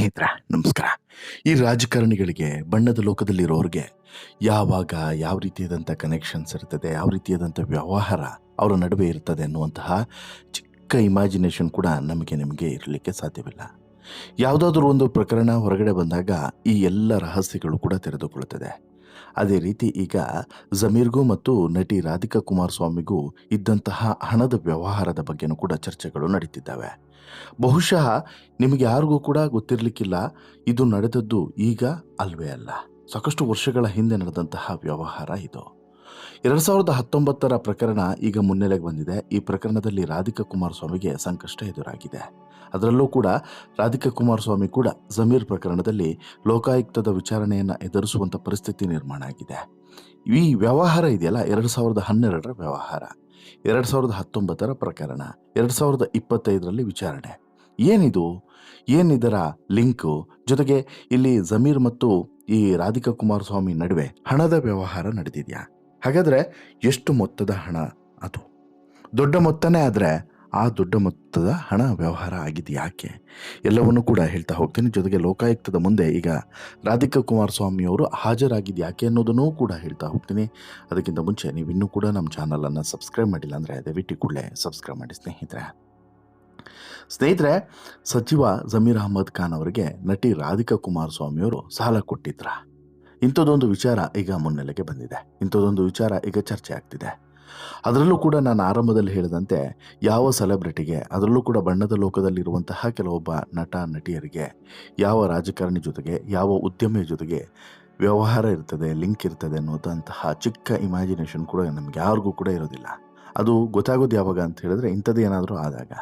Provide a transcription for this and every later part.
ಸ್ನೇಹಿತರ, ನಮಸ್ಕಾರ. ಈ ರಾಜಕಾರಣಿಗಳಿಗೆ, ಬಣ್ಣದ ಲೋಕದಲ್ಲಿರೋರಿಗೆ ಯಾವಾಗ ಯಾವ ರೀತಿಯಾದಂಥ ಕನೆಕ್ಷನ್ಸ್ ಇರ್ತದೆ, ಯಾವ ರೀತಿಯಾದಂಥ ವ್ಯವಹಾರ ಅವರ ನಡುವೆ ಇರ್ತದೆ ಅನ್ನುವಂತಹ ಚಿಕ್ಕ ಇಮ್ಯಾಜಿನೇಷನ್ ಕೂಡ ನಮಗೆ ನಿಮಗೆ ಇರಲಿಕ್ಕೆ ಸಾಧ್ಯವಿಲ್ಲ. ಯಾವುದಾದ್ರೂ ಒಂದು ಪ್ರಕರಣ ಹೊರಗಡೆ ಬಂದಾಗ ಈ ಎಲ್ಲ ರಹಸ್ಯಗಳು ಕೂಡ ತೆರೆದುಕೊಳ್ಳುತ್ತದೆ. ಅದೇ ರೀತಿ ಈಗ ಜಮೀರ್ಗೂ ಮತ್ತು ನಟಿ ರಾಧಿಕಾ ಕುಮಾರಸ್ವಾಮಿಗೂ ಇದ್ದಂತಹ ಹಣದ ವ್ಯವಹಾರದ ಬಗ್ಗೆನೂ ಕೂಡ ಚರ್ಚೆಗಳು ನಡೀತಿದ್ದಾವೆ. ಬಹುಶಃ ನಿಮಗೆ ಯಾರಿಗೂ ಕೂಡ ಗೊತ್ತಿರಲಿಕ್ಕಿಲ್ಲ, ಇದು ನಡೆದದ್ದು ಈಗ ಅಲ್ವೇ ಅಲ್ಲ. ಸಾಕಷ್ಟು ವರ್ಷಗಳ ಹಿಂದೆ ನಡೆದಂತಹ ವ್ಯವಹಾರ ಇದು. ಎರಡು ಸಾವಿರದ ಹತ್ತೊಂಬತ್ತರ ಪ್ರಕರಣ ಈಗ ಮುನ್ನೆಲೆಗೆ ಬಂದಿದೆ. ಈ ಪ್ರಕರಣದಲ್ಲಿ ರಾಧಿಕಾ ಕುಮಾರಸ್ವಾಮಿಗೆ ಸಂಕಷ್ಟ ಎದುರಾಗಿದೆ. ಅದರಲ್ಲೂ ಕೂಡ ರಾಧಿಕಾ ಕುಮಾರಸ್ವಾಮಿ ಕೂಡ ಜಮೀರ್ ಪ್ರಕರಣದಲ್ಲಿ ಲೋಕಾಯುಕ್ತದ ವಿಚಾರಣೆಯನ್ನು ಎದುರಿಸುವಂಥ ಪರಿಸ್ಥಿತಿ ನಿರ್ಮಾಣ ಆಗಿದೆ. ಈ ವ್ಯವಹಾರ ಇದೆಯಲ್ಲ, ಎರಡು ಸಾವಿರದ ಹನ್ನೆರಡರ ವ್ಯವಹಾರ. ಎರಡು ಸಾವಿರದ ಹತ್ತೊಂಬತ್ತರ ಪ್ರಕರಣ, ಎರಡು ಸಾವಿರದ ಇಪ್ಪತ್ತೈದರಲ್ಲಿ ವಿಚಾರಣೆ. ಏನಿದು? ಏನಿದರ ಲಿಂಕು? ಜೊತೆಗೆ ಇಲ್ಲಿ ಜಮೀರ್ ಮತ್ತು ಈ ರಾಧಿಕಾ ಕುಮಾರಸ್ವಾಮಿ ನಡುವೆ ಹಣದ ವ್ಯವಹಾರ ನಡೆದಿದೆಯಾ? ಹಾಗಾದರೆ ಎಷ್ಟು ಮೊತ್ತದ ಹಣ ಅದು? ದೊಡ್ಡ ಮೊತ್ತನೇ ಆದರೆ ಆ ದೊಡ್ಡ ಮೊತ್ತದ ಹಣ ವ್ಯವಹಾರ ಆಗಿದೆ ಯಾಕೆ? ಎಲ್ಲವನ್ನೂ ಕೂಡ ಹೇಳ್ತಾ ಹೋಗ್ತೀನಿ. ಜೊತೆಗೆ ಲೋಕಾಯುಕ್ತದ ಮುಂದೆ ಈಗ ರಾಧಿಕಾ ಕುಮಾರಸ್ವಾಮಿಯವರು ಹಾಜರಾಗಿದ್ದು ಯಾಕೆ ಅನ್ನೋದನ್ನೂ ಕೂಡ ಹೇಳ್ತಾ ಹೋಗ್ತೀನಿ. ಅದಕ್ಕಿಂತ ಮುಂಚೆ ನೀವು ಇನ್ನೂ ಕೂಡ ನಮ್ಮ ಚಾನಲನ್ನು ಸಬ್ಸ್ಕ್ರೈಬ್ ಮಾಡಿಲ್ಲ ಅಂದರೆ ದಯವಿಟ್ಟು ಕೂಡಲೇ ಸಬ್ಸ್ಕ್ರೈಬ್ ಮಾಡಿ ಸ್ನೇಹಿತರೆ. ಸ್ನೇಹಿತರೆ, ಸಚಿವ ಜಮೀರ್ ಅಹಮದ್ ಖಾನ್ ಅವರಿಗೆ ನಟಿ ರಾಧಿಕಾ ಕುಮಾರಸ್ವಾಮಿಯವರು ಸಾಲ ಕೊಟ್ಟಿದ್ರ. ಇಂಥದ್ದೊಂದು ವಿಚಾರ ಈಗ ಮುನ್ನೆಲೆಗೆ ಬಂದಿದೆ. ಇಂಥದ್ದೊಂದು ವಿಚಾರ ಈಗ ಚರ್ಚೆ ಆಗ್ತಿದೆ. ಅದರಲ್ಲೂ ಕೂಡ ನಾನು ಆರಂಭದಲ್ಲಿ ಹೇಳಿದಂತೆ ಯಾವ ಸೆಲೆಬ್ರಿಟಿಗೆ, ಅದರಲ್ಲೂ ಕೂಡ ಬಣ್ಣದ ಲೋಕದಲ್ಲಿರುವಂತಹ ಕೆಲವೊಬ್ಬ ನಟ, ನಟಿಯರಿಗೆ ಯಾವ ರಾಜಕಾರಣಿ ಜೊತೆಗೆ, ಯಾವ ಉದ್ಯಮಿಯ ಜೊತೆಗೆ ವ್ಯವಹಾರ ಇರ್ತದೆ, ಲಿಂಕ್ ಇರ್ತದೆ ಅನ್ನೋದಂತಹ ಚಿಕ್ಕ ಇಮ್ಯಾಜಿನೇಷನ್ ಕೂಡ ನಮ್ಗೆ ಯಾರಿಗೂ ಕೂಡ ಇರೋದಿಲ್ಲ. ಅದು ಗೊತ್ತಾಗೋದು ಯಾವಾಗ ಅಂತ ಹೇಳಿದ್ರೆ ಇಂಥದ್ದು ಏನಾದರೂ ಆದಾಗ.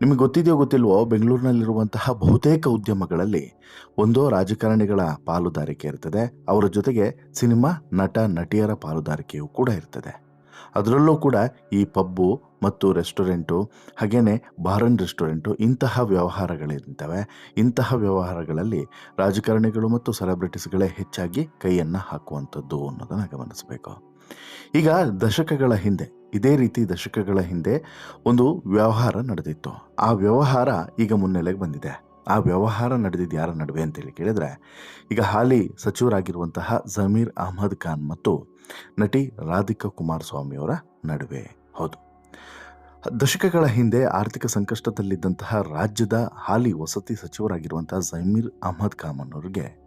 ನಿಮಗೆ ಗೊತ್ತಿದೆಯೋ ಗೊತ್ತಿಲ್ವೋ, ಬೆಂಗಳೂರಿನಲ್ಲಿರುವಂತಹ ಬಹುತೇಕ ಉದ್ಯಮಗಳಲ್ಲಿ ಒಂದೋ ರಾಜಕಾರಣಿಗಳ ಪಾಲುದಾರಿಕೆ ಇರ್ತದೆ, ಅವರ ಜೊತೆಗೆ ಸಿನಿಮಾ ನಟ, ನಟಿಯರ ಪಾಲುದಾರಿಕೆಯೂ ಕೂಡ ಇರ್ತದೆ. ಅದರಲ್ಲೂ ಕೂಡ ಈ ಪಬ್ಬು ಮತ್ತು ರೆಸ್ಟೋರೆಂಟು, ಹಾಗೇನೆ ಬಾರನ್ ರೆಸ್ಟೋರೆಂಟು ಇಂತಹ ವ್ಯವಹಾರಗಳಿರ್ತವೆ. ಇಂತಹ ವ್ಯವಹಾರಗಳಲ್ಲಿ ರಾಜಕಾರಣಿಗಳು ಮತ್ತು ಸೆಲೆಬ್ರಿಟೀಸ್ಗಳೇ ಹೆಚ್ಚಾಗಿ ಕೈಯನ್ನು ಹಾಕುವಂಥದ್ದು ಅನ್ನೋದನ್ನು ಗಮನಿಸಬೇಕು. ಈಗ ದಶಕಗಳ ಹಿಂದೆ, ಇದೇ ರೀತಿ ದಶಕಗಳ ಹಿಂದೆ ಒಂದು ವ್ಯವಹಾರ ನಡೆದಿತ್ತು. ಆ ವ್ಯವಹಾರ ಈಗ ಮುನ್ನೆಲೆಗೆ ಬಂದಿದೆ. ಆ ವ್ಯವಹಾರ ನಡೆದಿದ್ದು ಯಾರ ನಡುವೆ ಅಂತೇಳಿ ಕೇಳಿದ್ರೆ, ಈಗ ಹಾಲಿ ಸಚಿವರಾಗಿರುವಂತಹ ಜಮೀರ್ ಅಹಮದ್ ಖಾನ್ ಮತ್ತು ನಟಿ ರಾಧಿಕಾ ಕುಮಾರಸ್ವಾಮಿಯವರ ನಡುವೆ. ಹೌದು. ದಶಕಗಳ ಹಿಂದೆ ಆರ್ಥಿಕ ಸಂಕಷ್ಟದಲ್ಲಿದ್ದಂತಹ ರಾಜ್ಯದ ಹಾಲಿ ವಸತಿ ಸಚಿವರಾಗಿರುವಂತಹ ಜಮೀರ್ ಅಹಮದ್ ಖಾನ್ ಅವರಿಗೆ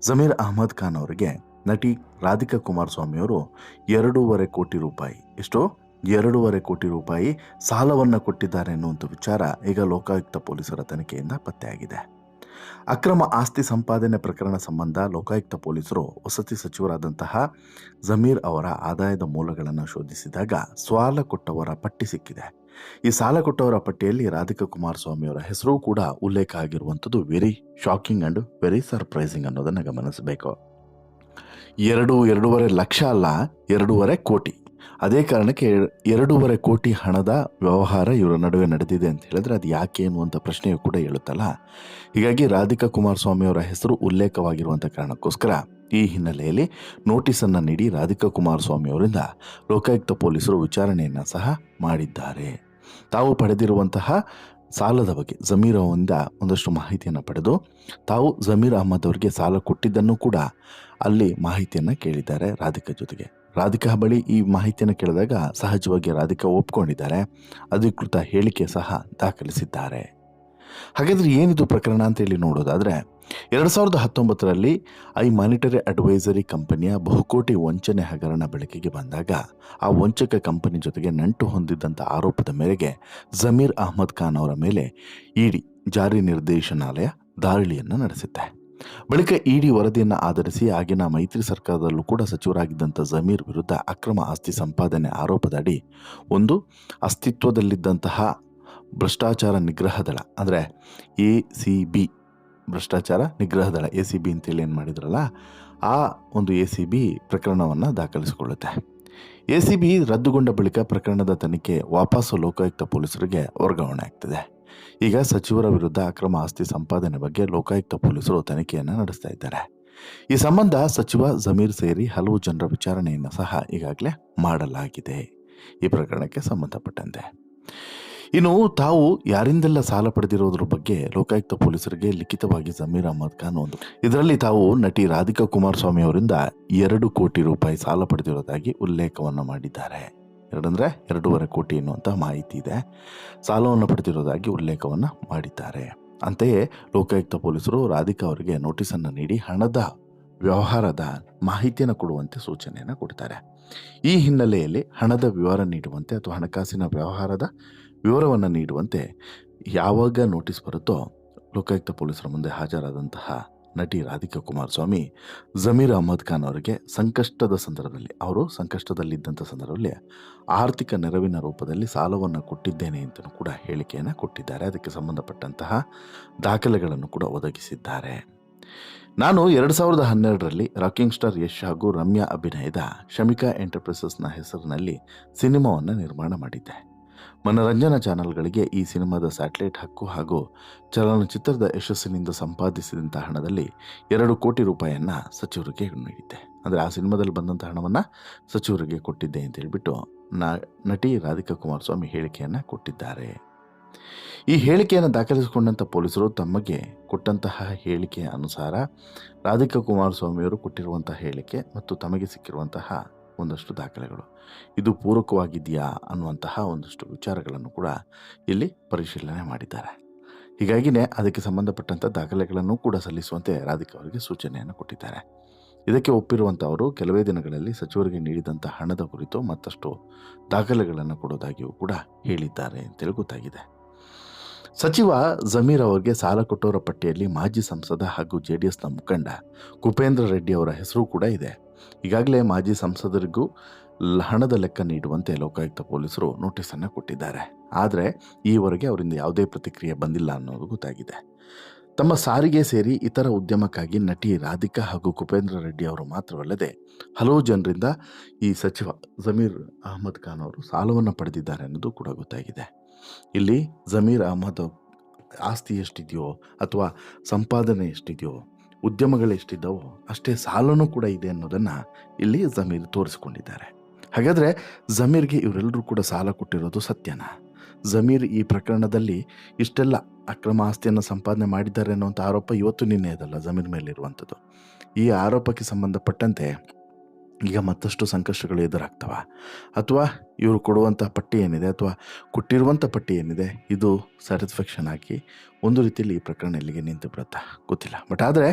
ಜಮೀರ್ ಅಹಮದ್ ಖಾನ್ ಅವರಿಗೆ ನಟಿ ರಾಧಿಕಾ ಕುಮಾರಸ್ವಾಮಿಯವರು ಎರಡೂವರೆ ಕೋಟಿ ರೂಪಾಯಿ ಎಷ್ಟು ಎರಡೂವರೆ ಕೋಟಿ ರೂಪಾಯಿ ಸಾಲವನ್ನು ಕೊಟ್ಟಿದ್ದಾರೆ ಎನ್ನುವಂಥ ವಿಚಾರ ಈಗ ಲೋಕಾಯುಕ್ತ ಪೊಲೀಸರ ತನಿಖೆಯಿಂದ ಪತ್ತೆಯಾಗಿದೆ ಅಕ್ರಮ ಆಸ್ತಿ ಸಂಪಾದನೆ ಪ್ರಕರಣ ಸಂಬಂಧ ಲೋಕಾಯುಕ್ತ ಪೊಲೀಸರು ವಸತಿ ಸಚಿವರಾದಂತಹ ಜಮೀರ್ ಅವರ ಆದಾಯದ ಮೂಲಗಳನ್ನು ಶೋಧಿಸಿದಾಗ ಸಾಲ ಕೊಟ್ಟವರ ಪಟ್ಟಿ ಸಿಕ್ಕಿದೆ. ಈ ಸಾಲ ಕೊಟ್ಟವರ ಪಟ್ಟಿಯಲ್ಲಿ ರಾಧಿಕಾ ಕುಮಾರಸ್ವಾಮಿ ಅವರ ಹೆಸರು ಕೂಡ ಉಲ್ಲೇಖ ಆಗಿರುವಂಥದ್ದು very shocking and very surprising ಅನ್ನೋದನ್ನು ಗಮನಿಸಬೇಕು. ಎರಡು, ಎರಡೂವರೆ ಲಕ್ಷ ಅಲ್ಲ, ಎರಡೂವರೆ ಕೋಟಿ. ಅದೇ ಕಾರಣಕ್ಕೆ ಎರಡೂವರೆ ಕೋಟಿ ಹಣದ ವ್ಯವಹಾರ ಇವರ ನಡುವೆ ನಡೆದಿದೆ ಅಂತ ಹೇಳಿದ್ರೆ ಅದು ಯಾಕೆ ಅನ್ನುವಂಥ ಪ್ರಶ್ನೆಯು ಕೂಡ ಹೇಳುತ್ತಲ್ಲ. ಹೀಗಾಗಿ ರಾಧಿಕಾ ಕುಮಾರಸ್ವಾಮಿ ಅವರ ಹೆಸರು ಉಲ್ಲೇಖವಾಗಿರುವಂಥ ಕಾರಣಕ್ಕೋಸ್ಕರ ಈ ಹಿನ್ನೆಲೆಯಲ್ಲಿ ನೋಟಿಸನ್ನು ನೀಡಿ ರಾಧಿಕಾ ಕುಮಾರಸ್ವಾಮಿ ಅವರಿಂದ ಲೋಕಾಯುಕ್ತ ಪೊಲೀಸರು ವಿಚಾರಣೆಯನ್ನು ಸಹ ಮಾಡಿದ್ದಾರೆ. ತಾವು ಪಡೆದಿರುವಂತಹ ಸಾಲದ ಬಗ್ಗೆ ಜಮೀರ್ ಅವರಿಂದ ಒಂದಷ್ಟು ಮಾಹಿತಿಯನ್ನು ಪಡೆದು ತಾವು ಜಮೀರ್ ಅಹಮದ್ ಅವರಿಗೆ ಸಾಲ ಕೊಟ್ಟಿದ್ದನ್ನು ಕೂಡ ಅಲ್ಲಿ ಮಾಹಿತಿಯನ್ನು ಕೇಳಿದ್ದಾರೆ ರಾಧಿಕಾ ಜೊತೆಗೆ. ರಾಧಿಕಾ ಬಳಿ ಈ ಮಾಹಿತಿಯನ್ನು ಕೇಳಿದಾಗ ಸಹಜವಾಗಿ ರಾಧಿಕಾ ಒಪ್ಕೊಂಡಿದ್ದಾರೆ. ಅಧಿಕೃತ ಹೇಳಿಕೆ ಸಹ ದಾಖಲಿಸಿದ್ದಾರೆ. ಹಾಗಾದರೆ ಏನಿದು ಪ್ರಕರಣ ಅಂತೇಳಿ ನೋಡೋದಾದರೆ, ಎರಡು ಸಾವಿರದ ಹತ್ತೊಂಬತ್ತರಲ್ಲಿ ಐ ಮಾನಿಟರಿ ಅಡ್ವೈಸರಿ ಕಂಪನಿಯ ಬಹುಕೋಟಿ ವಂಚನೆ ಹಗರಣ ಬೆಳಕಿಗೆ ಬಂದಾಗ, ಆ ವಂಚಕ ಕಂಪನಿ ಜೊತೆಗೆ ನಂಟು ಹೊಂದಿದ್ದಂಥ ಆರೋಪದ ಮೇರೆಗೆ ಜಮೀರ್ ಅಹಮದ್ ಖಾನ್ ಅವರ ಮೇಲೆ ಇಡಿ ಜಾರಿ ನಿರ್ದೇಶನಾಲಯ ದಾಳಿಯನ್ನು ನಡೆಸುತ್ತೆ. ಬಳಿಕ ಇಡಿ ವರದಿಯನ್ನು ಆಧರಿಸಿ ಆಗಿನ ಮೈತ್ರಿ ಸರ್ಕಾರದಲ್ಲೂ ಕೂಡ ಸಚಿವರಾಗಿದ್ದಂಥ ಜಮೀರ್ ವಿರುದ್ಧ ಅಕ್ರಮ ಆಸ್ತಿ ಸಂಪಾದನೆ ಆರೋಪದಡಿ ಒಂದು ಅಸ್ತಿತ್ವದಲ್ಲಿದ್ದಂತಹ ಭ್ರಷ್ಟಾಚಾರ ನಿಗ್ರಹ ದಳ, ಅಂದರೆ ಎ ಸಿ ಬಿ, ಭ್ರಷ್ಟಾಚಾರ ನಿಗ್ರಹ ದಳ, ಎ ಸಿ ಬಿ ಅಂತೇಳಿ ಏನು ಮಾಡಿದ್ರಲ್ಲ, ಆ ಒಂದು ಎ ಸಿ ಬಿ ಪ್ರಕರಣವನ್ನು ದಾಖಲಿಸಿಕೊಳ್ಳುತ್ತೆ. ಎ ಸಿ ಬಿ ರದ್ದುಗೊಂಡ ಬಳಿಕ ಪ್ರಕರಣದ ತನಿಖೆ ವಾಪಸ್ಸು ಲೋಕಾಯುಕ್ತ ಪೊಲೀಸರಿಗೆ ವರ್ಗಾವಣೆ ಆಗ್ತಿದೆ. ಈಗ ಸಚಿವರ ವಿರುದ್ಧ ಅಕ್ರಮ ಆಸ್ತಿ ಸಂಪಾದನೆ ಬಗ್ಗೆ ಲೋಕಾಯುಕ್ತ ಪೊಲೀಸರು ತನಿಖೆಯನ್ನು ನಡೆಸ್ತಾ ಇದ್ದಾರೆ. ಈ ಸಂಬಂಧ ಸಚಿವ ಜಮೀರ್ ಸೇರಿ ಹಲವು ಜನರ ವಿಚಾರಣೆಯನ್ನು ಸಹ ಈಗಾಗಲೇ ಮಾಡಲಾಗಿದೆ. ಈ ಪ್ರಕರಣಕ್ಕೆ ಸಂಬಂಧಪಟ್ಟಂತೆ. ಇನ್ನು ತಾವು ಯಾರಿಂದೆಲ್ಲ ಸಾಲ ಪಡೆದಿರೋದ್ರ ಬಗ್ಗೆ ಲೋಕಾಯುಕ್ತ ಪೊಲೀಸರಿಗೆ ಲಿಖಿತವಾಗಿ ಜಮೀರ್ ಅಹಮದ್ ಖಾನ್ ಒಂದು ಇದರಲ್ಲಿ ತಾವು ನಟಿ ರಾಧಿಕಾ ಕುಮಾರಸ್ವಾಮಿ ಅವರಿಂದ ಎರಡು ಕೋಟಿ ರೂಪಾಯಿ ಸಾಲ ಪಡೆದಿರೋದಾಗಿ ಉಲ್ಲೇಖವನ್ನು ಮಾಡಿದ್ದಾರೆ. ಎರಡಂದ್ರೆ ಎರಡೂವರೆ ಕೋಟಿ ಎನ್ನುವಂಥ ಮಾಹಿತಿ ಇದೆ. ಸಾಲವನ್ನು ಪಡೆದಿರೋದಾಗಿ ಉಲ್ಲೇಖವನ್ನು ಮಾಡಿದ್ದಾರೆ. ಅಂತೆಯೇ ಲೋಕಾಯುಕ್ತ ಪೊಲೀಸರು ರಾಧಿಕಾ ಅವರಿಗೆ ನೋಟಿಸನ್ನು ನೀಡಿ ಹಣದ ವ್ಯವಹಾರದ ಮಾಹಿತಿಯನ್ನು ಕೊಡುವಂತೆ ಸೂಚನೆಯನ್ನು ಕೊಡ್ತಾರೆ. ಈ ಹಿನ್ನೆಲೆಯಲ್ಲಿ ಹಣದ ವಿವರ ನೀಡುವಂತೆ ಅಥವಾ ಹಣಕಾಸಿನ ವ್ಯವಹಾರದ ವಿವರವನ್ನು ನೀಡುವಂತೆ ಯಾವಾಗ ನೋಟಿಸ್ ಬರುತ್ತೋ ಲೋಕಾಯುಕ್ತ ಪೊಲೀಸರ ಮುಂದೆ ಹಾಜರಾದಂತಹ ನಟಿ ರಾಧಿಕಾ ಕುಮಾರಸ್ವಾಮಿ, ಜಮೀರ್ ಅಹಮದ್ ಖಾನ್ ಅವರಿಗೆ ಸಂಕಷ್ಟದ ಸಂದರ್ಭದಲ್ಲಿ, ಅವರು ಸಂಕಷ್ಟದಲ್ಲಿದ್ದಂಥ ಸಂದರ್ಭದಲ್ಲಿ ಆರ್ಥಿಕ ನೆರವಿನ ರೂಪದಲ್ಲಿ ಸಾಲವನ್ನು ಕೊಟ್ಟಿದ್ದೇನೆ ಅಂತಲೂ ಕೂಡ ಹೇಳಿಕೆಯನ್ನು ಕೊಟ್ಟಿದ್ದಾರೆ. ಅದಕ್ಕೆ ಸಂಬಂಧಪಟ್ಟಂತಹ ದಾಖಲೆಗಳನ್ನು ಕೂಡ ಒದಗಿಸಿದ್ದಾರೆ. ನಾನು ಎರಡು ಸಾವಿರದ ಹನ್ನೆರಡರಲ್ಲಿ ರಾಕಿಂಗ್ ಸ್ಟಾರ್ ಯಶ್ ಹಾಗೂ ರಮ್ಯಾ ಅಭಿನಯದ ಶಮಿಕಾ ಎಂಟರ್ಪ್ರೈಸಸ್ನ ಹೆಸರಿನಲ್ಲಿ ಸಿನಿಮಾವನ್ನು ನಿರ್ಮಾಣ ಮಾಡಿದ್ದೆ. ಮನರಂಜನಾ ಚಾನೆಲ್ಗಳಿಗೆ ಈ ಸಿನಿಮಾದ ಸ್ಯಾಟಲೈಟ್ ಹಕ್ಕು ಹಾಗೂ ಚಲನಚಿತ್ರದ ಯಶಸ್ಸಿನಿಂದ ಸಂಪಾದಿಸಿದಂಥ ಹಣದಲ್ಲಿ ಎರಡು ಕೋಟಿ ರೂಪಾಯಿಯನ್ನು ಸಚಿವರಿಗೆ ನೀಡಿದ್ದೆ. ಅಂದರೆ ಆ ಸಿನಿಮಾದಲ್ಲಿ ಬಂದಂಥ ಹಣವನ್ನು ಸಚಿವರಿಗೆ ಕೊಟ್ಟಿದ್ದೆ ಅಂತ ಹೇಳಿಬಿಟ್ಟು ನಟಿ ರಾಧಿಕಾ ಕುಮಾರಸ್ವಾಮಿ ಹೇಳಿಕೆಯನ್ನು ಕೊಟ್ಟಿದ್ದಾರೆ. ಈ ಹೇಳಿಕೆಯನ್ನು ದಾಖಲಿಸಿಕೊಂಡಂಥ ಪೊಲೀಸರು ತಮಗೆ ಕೊಟ್ಟಂತಹ ಹೇಳಿಕೆಯ ಅನುಸಾರ ರಾಧಿಕಾ ಕುಮಾರಸ್ವಾಮಿಯವರು ಕೊಟ್ಟಿರುವಂತಹ ಹೇಳಿಕೆ ಮತ್ತು ತಮಗೆ ಸಿಕ್ಕಿರುವಂತಹ ಒಂದಷ್ಟು ದಾಖಲೆಗಳು. ಇದು ಪೂರಕವಾಗಿದೆಯಾ ಅನ್ನುವಂತಹ ಒಂದಷ್ಟು ವಿಚಾರಗಳನ್ನು ಕೂಡ ಇಲ್ಲಿ ಪರಿಶೀಲನೆ ಮಾಡಿದ್ದಾರೆ. ಹೀಗಾಗಿನೇ ಅದಕ್ಕೆ ಸಂಬಂಧಪಟ್ಟಂಥ ದಾಖಲೆಗಳನ್ನು ಕೂಡ ಸಲ್ಲಿಸುವಂತೆ ರಾಧಿಕಾ ಅವರಿಗೆ ಸೂಚನೆಯನ್ನು ಕೊಟ್ಟಿದ್ದಾರೆ. ಇದಕ್ಕೆ ಒಪ್ಪಿರುವಂಥವರು ಕೆಲವೇ ದಿನಗಳಲ್ಲಿ ಸಚಿವರಿಗೆ ನೀಡಿದಂಥ ಹಣದ ಕುರಿತು ಮತ್ತಷ್ಟು ದಾಖಲೆಗಳನ್ನು ಕೊಡೋದಾಗಿಯೂ ಕೂಡ ಹೇಳಿದ್ದಾರೆ ಅಂತೇಳಿ ಗೊತ್ತಾಗಿದೆ. ಸಚಿವ ಜಮೀರ್ ಅವರಿಗೆ ಸಾಲ ಕೊಟ್ಟವರ ಪಟ್ಟಿಯಲ್ಲಿ ಮಾಜಿ ಸಂಸದ ಹಾಗೂ ಜೆ ಡಿ ಎಸ್ನ ಮುಖಂಡ ಕುಪೇಂದ್ರ ರೆಡ್ಡಿ ಅವರ ಹೆಸರು ಕೂಡ ಇದೆ. ಈಗಾಗಲೇ ಮಾಜಿ ಸಂಸದರಿಗೂ ಹಣದ ಲೆಕ್ಕ ನೀಡುವಂತೆ ಲೋಕಾಯುಕ್ತ ಪೊಲೀಸರು ನೋಟಿಸನ್ನು ಕೊಟ್ಟಿದ್ದಾರೆ. ಆದರೆ ಈವರೆಗೆ ಅವರಿಂದ ಯಾವುದೇ ಪ್ರತಿಕ್ರಿಯೆ ಬಂದಿಲ್ಲ ಅನ್ನೋದು ಗೊತ್ತಾಗಿದೆ. ತಮ್ಮ ಸಾರಿಗೆ ಸೇರಿ ಇತರ ಉದ್ಯಮಕ್ಕಾಗಿ ನಟಿ ರಾಧಿಕಾ ಹಾಗೂ ಕುಪೇಂದ್ರ ರೆಡ್ಡಿ ಅವರು ಮಾತ್ರವಲ್ಲದೆ ಹಲವು ಜನರಿಂದ ಈ ಸಚಿವ ಜಮೀರ್ ಅಹಮದ್ ಖಾನ್ ಅವರು ಸಾಲವನ್ನು ಪಡೆದಿದ್ದಾರೆ ಅನ್ನೋದು ಕೂಡ ಗೊತ್ತಾಗಿದೆ. ಇಲ್ಲಿ ಜಮೀರ್ ಅಹಮದ್ ಆಸ್ತಿ ಎಷ್ಟಿದೆಯೋ ಅಥವಾ ಸಂಪಾದನೆ ಎಷ್ಟಿದೆಯೋ ಉದ್ಯಮಗಳು ಎಷ್ಟಿದ್ದಾವೋ ಅಷ್ಟೇ ಸಾಲನೂ ಕೂಡ ಇದೆ ಅನ್ನೋದನ್ನು ಇಲ್ಲಿ ಜಮೀರ್ ತೋರಿಸಿಕೊಂಡಿದ್ದಾರೆ. ಹಾಗಾದರೆ ಜಮೀರ್ಗೆ ಇವರೆಲ್ಲರೂ ಕೂಡ ಸಾಲ ಕೊಟ್ಟಿರೋದು ಸತ್ಯನಾ? ಜಮೀರ್ ಈ ಪ್ರಕರಣದಲ್ಲಿ ಇಷ್ಟೆಲ್ಲ ಅಕ್ರಮ ಆಸ್ತಿಯನ್ನು ಸಂಪಾದನೆ ಮಾಡಿದ್ದಾರೆ ಅನ್ನುವಂಥ ಆರೋಪ ಇವತ್ತು ನಿನ್ನೆ ಇದಲ್ಲ ಜಮೀರ್ ಮೇಲಿರುವಂಥದ್ದು. ಈ ಆರೋಪಕ್ಕೆ ಸಂಬಂಧಪಟ್ಟಂತೆ ಈಗ ಮತ್ತಷ್ಟು ಸಂಕಷ್ಟಗಳು ಎದುರಾಗ್ತವ. ಅಥವಾ ಇವರು ಕೊಡುವಂಥ ಪಟ್ಟಿ ಏನಿದೆ, ಅಥವಾ ಕೊಟ್ಟಿರುವಂಥ ಪಟ್ಟಿ ಏನಿದೆ, ಇದು ಸ್ಯಾಟಿಸ್ಫ್ಯಾಕ್ಷನ್ ಆಗಿ ಒಂದು ರೀತಿಯಲ್ಲಿ ಈ ಪ್ರಕರಣ ಇಲ್ಲಿಗೆ ನಿಂತು ಬಿಡುತ್ತಾ? ಗೊತ್ತಿಲ್ಲ. ಬಟ್ ಆದರೆ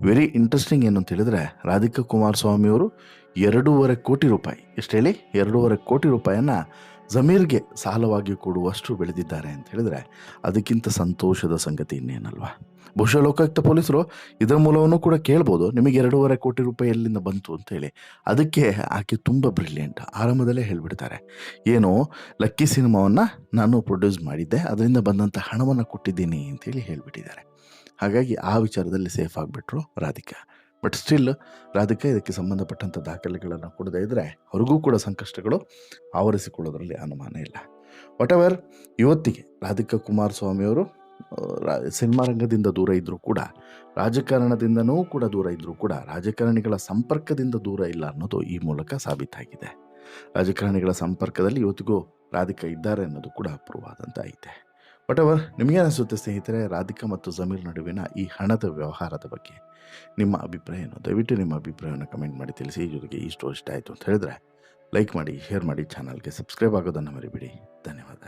ವೆರಿ ಇಂಟ್ರೆಸ್ಟಿಂಗ್ ಏನು ಅಂತ ಹೇಳಿದ್ರೆ ರಾಧಿಕಾ ಕುಮಾರಸ್ವಾಮಿಯವರು ಎರಡೂವರೆ ಕೋಟಿ ರೂಪಾಯಿ, ಎಷ್ಟು ಹೇಳಿ? ಎರಡೂವರೆ ಕೋಟಿ ರೂಪಾಯಿಯನ್ನು ಜಮೀರ್ಗೆ ಸಾಲವಾಗಿ ಕೊಡುವಷ್ಟು ಬೆಳೆದಿದ್ದಾರೆ ಅಂತ ಹೇಳಿದ್ರೆ ಅದಕ್ಕಿಂತ ಸಂತೋಷದ ಸಂಗತಿ ಇನ್ನೇನಲ್ವಾ? ಬಹುಶಃ ಲೋಕಾಯುಕ್ತ ಪೊಲೀಸರು ಇದರ ಮೂಲವನ್ನು ಕೂಡ ಕೇಳ್ಬೋದು. ನಿಮಗೆ ಎರಡೂವರೆ ಕೋಟಿ ರೂಪಾಯಿ ಎಲ್ಲಿಂದ ಬಂತು ಅಂತೇಳಿ ಅದಕ್ಕೆ ಆಕೆ ತುಂಬ ಬ್ರಿಲಿಯಂಟ್. ಆರಂಭದಲ್ಲೇ ಹೇಳಿಬಿಡ್ತಾರೆ. ಏನು, ಲಕ್ಕಿ ಸಿನಿಮಾವನ್ನು ನಾನು ಪ್ರೊಡ್ಯೂಸ್ ಮಾಡಿದ್ದೆ, ಅದರಿಂದ ಬಂದಂಥ ಹಣವನ್ನು ಕೊಟ್ಟಿದ್ದೀನಿ ಅಂತೇಳಿ ಹೇಳಿಬಿಟ್ಟಿದ್ದಾರೆ. ಹಾಗಾಗಿ ಆ ವಿಚಾರದಲ್ಲಿ ಸೇಫ್ ಆಗಿಬಿಟ್ರು ರಾಧಿಕಾ. ಬಟ್ ಸ್ಟಿಲ್ ರಾಧಿಕಾ ಇದಕ್ಕೆ ಸಂಬಂಧಪಟ್ಟಂಥ ದಾಖಲೆಗಳನ್ನು ಕೊಡದೇ ಇದ್ದರೆ ಅವ್ರಿಗೂ ಕೂಡ ಸಂಕಷ್ಟಗಳು ಆವರಿಸಿಕೊಳ್ಳೋದ್ರಲ್ಲಿ ಅನುಮಾನ ಇಲ್ಲ. ವಾಟ್ ಎವರ್ ಇವತ್ತಿಗೆ ರಾಧಿಕಾ ಕುಮಾರಸ್ವಾಮಿಯವರು ಸಿನಿಮಾ ರಂಗದಿಂದ ದೂರ ಇದ್ದರೂ ಕೂಡ, ರಾಜಕಾರಣದಿಂದನೂ ಕೂಡ ದೂರ ಇದ್ದರೂ ಕೂಡ, ರಾಜಕಾರಣಿಗಳ ಸಂಪರ್ಕದಿಂದ ದೂರ ಇಲ್ಲ ಅನ್ನೋದು ಈ ಮೂಲಕ ಸಾಬೀತಾಗಿದೆ. ರಾಜಕಾರಣಿಗಳ ಸಂಪರ್ಕದಲ್ಲಿ ಇವತ್ತಿಗೂ ರಾಧಿಕಾ ಇದ್ದಾರೆ ಅನ್ನೋದು ಕೂಡ ಅಪ್ರೂವ್ ಆದಂತ ಐತೆ ಬಟ್ ಅವರ್ ನಿಮಗೆ ಅನಿಸುತ್ತೆ ಸ್ನೇಹಿತರೆ, ರಾಧಿಕಾ ಮತ್ತು ಜಮೀರ್ ನಡುವಿನ ಈ ಹಣದ ವ್ಯವಹಾರದ ಬಗ್ಗೆ ನಿಮ್ಮ ಅಭಿಪ್ರಾಯ ಏನು ದಯವಿಟ್ಟು ನಿಮ್ಮ ಅಭಿಪ್ರಾಯವನ್ನು ಕಮೆಂಟ್ ಮಾಡಿ ತಿಳಿಸಿ ಜೊತೆಗೆ ಸ್ಟೋರಿ ಇಷ್ಟ ಆಯಿತು ಅಂತ ಹೇಳಿದ್ರೆ ಲೈಕ್ ಮಾಡಿ ಶೇರ್ ಮಾಡಿ ಚಾನಲ್ಗೆ ಸಬ್ಸ್ಕ್ರೈಬ್ ಆಗೋದನ್ನು ಮರಿಬೇಡಿ. ಧನ್ಯವಾದ.